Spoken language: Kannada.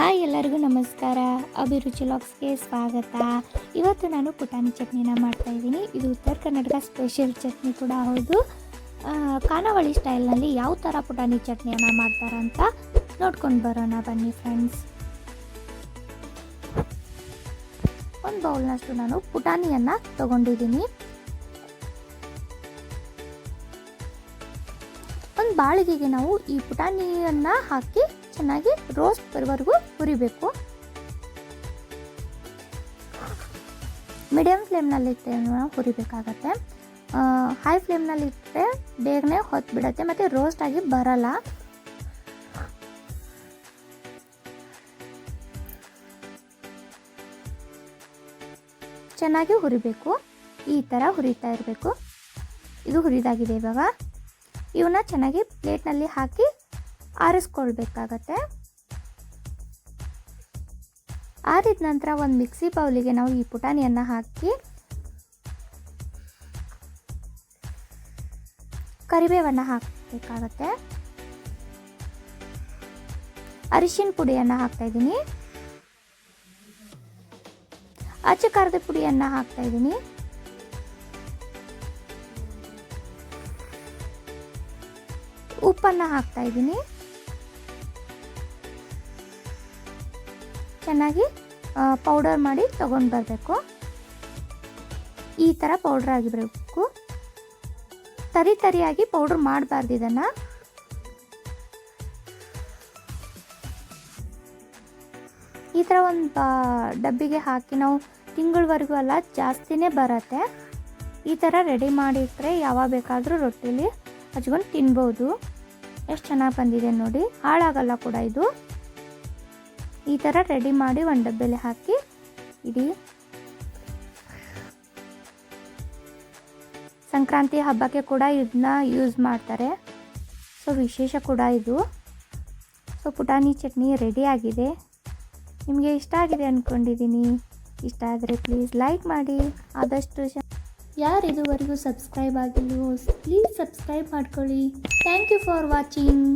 ಹಾಯ್ ಎಲ್ಲರಿಗೂ ನಮಸ್ಕಾರ. ಅಭಿರುಚಿ ಲಾಕ್ಸ್ಗೆ ಸ್ವಾಗತ. ಇವತ್ತು ನಾನು ಪುಟಾಣಿ ಚಟ್ನಿನ ಮಾಡ್ತಾ ಇದ್ದೀನಿ. ಇದು ಉತ್ತರ ಕರ್ನಾಟಕ ಸ್ಪೆಷಲ್ ಚಟ್ನಿ ಕೂಡ ಹೌದು. ಖಾನಾವಳಿ ಸ್ಟೈಲ್ನಲ್ಲಿ ಯಾವ ಥರ ಪುಟಾಣಿ ಚಟ್ನಿಯನ್ನು ಮಾಡ್ತಾರಂತ ನೋಡ್ಕೊಂಡು ಬರೋಣ ಬನ್ನಿ ಫ್ರೆಂಡ್ಸ್ ಒಂದು ಬೌಲ್ನಷ್ಟು ನಾನು ಪುಟಾಣಿಯನ್ನು ತಗೊಂಡಿದ್ದೀನಿ. ಒಂದು ಬಾಳಿಗೆಗೆ ನಾವು ಈ ಪುಟಾಣಿಯನ್ನು ಹಾಕಿ ಚೆನ್ನಾಗಿ ರೋಸ್ಟ್ ಬರೋವರೆಗೂ ಹುರಿಬೇಕು. ಮೀಡಿಯಮ್ ಫ್ಲೇಮ್ನಲ್ಲಿ ಇಟ್ಟರೆ ಹುರಿಬೇಕಾಗತ್ತೆ. ಹೈ ಫ್ಲೇಮ್ನಲ್ಲಿ ಇಟ್ಟರೆ ಬೇಗನೆ ಹೊತ್ತು ಬಿಡುತ್ತೆ ಮತ್ತು ರೋಸ್ಟ್ ಆಗಿ ಬರಲ್ಲ. ಚೆನ್ನಾಗಿ ಹುರಿಬೇಕು. ಈ ಥರ ಹುರಿತಾ ಇರಬೇಕು. ಇದು ಹುರಿದಾಗಿದೆ ಇವಾಗ. ಇವನ್ನ ಚೆನ್ನಾಗಿ ಪ್ಲೇಟ್ನಲ್ಲಿ ಹಾಕಿ ಆರಿಸ್ಕೊಳ್ಬೇಕಾಗತ್ತೆ. ಆರಿದ ನಂತರ ಒಂದು ಮಿಕ್ಸಿ ಬೌಲಿಗೆ ನಾವು ಈ ಪುಟಾಣಿಯನ್ನು ಹಾಕಿ, ಕರಿಬೇವನ್ನು ಹಾಕಬೇಕಾಗತ್ತೆ. ಅರಿಶಿನ ಪುಡಿಯನ್ನು ಹಾಕ್ತಾ ಇದ್ದೀನಿ. ಅಚ್ಚ ಖಾರದ ಪುಡಿಯನ್ನು ಹಾಕ್ತಾ ಇದ್ದೀನಿ. ಉಪ್ಪನ್ನು ಹಾಕ್ತಾ ಇದ್ದೀನಿ. ಚೆನ್ನಾಗಿ ಪೌಡರ್ ಮಾಡಿ ತೊಗೊಂಡು ಬರಬೇಕು. ಈ ಥರ ಪೌಡ್ರ್ ಆಗಿರಬೇಕು. ತರಿ ತರಿಯಾಗಿ ಪೌಡ್ರ್ ಮಾಡಬಾರ್ದು ಇದನ್ನು. ಈ ಥರ ಒಂದು ಡಬ್ಬಿಗೆ ಹಾಕಿ ನಾವು ತಿಂಗಳವರೆಗೂ ಅಲ್ಲ, ಜಾಸ್ತಿನೇ ಬರತ್ತೆ. ಈ ಥರ ರೆಡಿ ಮಾಡಿಟ್ರೆ ಯಾವಾಗ ಬೇಕಾದರೂ ರೊಟ್ಟಿಲಿ ಹಚ್ಕೊಂಡು ತಿನ್ಬೋದು. ಎಷ್ಟು ಚೆನ್ನಾಗಿ ಬಂದಿದೆ ನೋಡಿ. ಹಾಳಾಗಲ್ಲ ಕೂಡ ಇದು. ಈ ಥರ ರೆಡಿ ಮಾಡಿ ಒಂದು ಡಬ್ಬೆಲಿ ಹಾಕಿ, ಇಡಿ ಸಂಕ್ರಾಂತಿ ಹಬ್ಬಕ್ಕೆ ಕೂಡ ಇದನ್ನ ಯೂಸ್ ಮಾಡ್ತಾರೆ. ಸೊ ವಿಶೇಷ ಕೂಡ ಇದು. ಸೊ ಪುಟಾಣಿ ಚಟ್ನಿ ರೆಡಿ ಆಗಿದೆ. ನಿಮಗೆ ಇಷ್ಟ ಆಗಿದೆ ಅಂದ್ಕೊಂಡಿದ್ದೀನಿ ಇಷ್ಟ ಆದರೆ ಪ್ಲೀಸ್ ಲೈಕ್ ಮಾಡಿ. ಆದಷ್ಟು ಯಾರು ಇದುವರೆಗೂ ಸಬ್ಸ್ಕ್ರೈಬ್ ಆಗಿಲ್ಲ ಪ್ಲೀಸ್ ಸಬ್ಸ್ಕ್ರೈಬ್ ಮಾಡ್ಕೊಳ್ಳಿ. Thank you for watching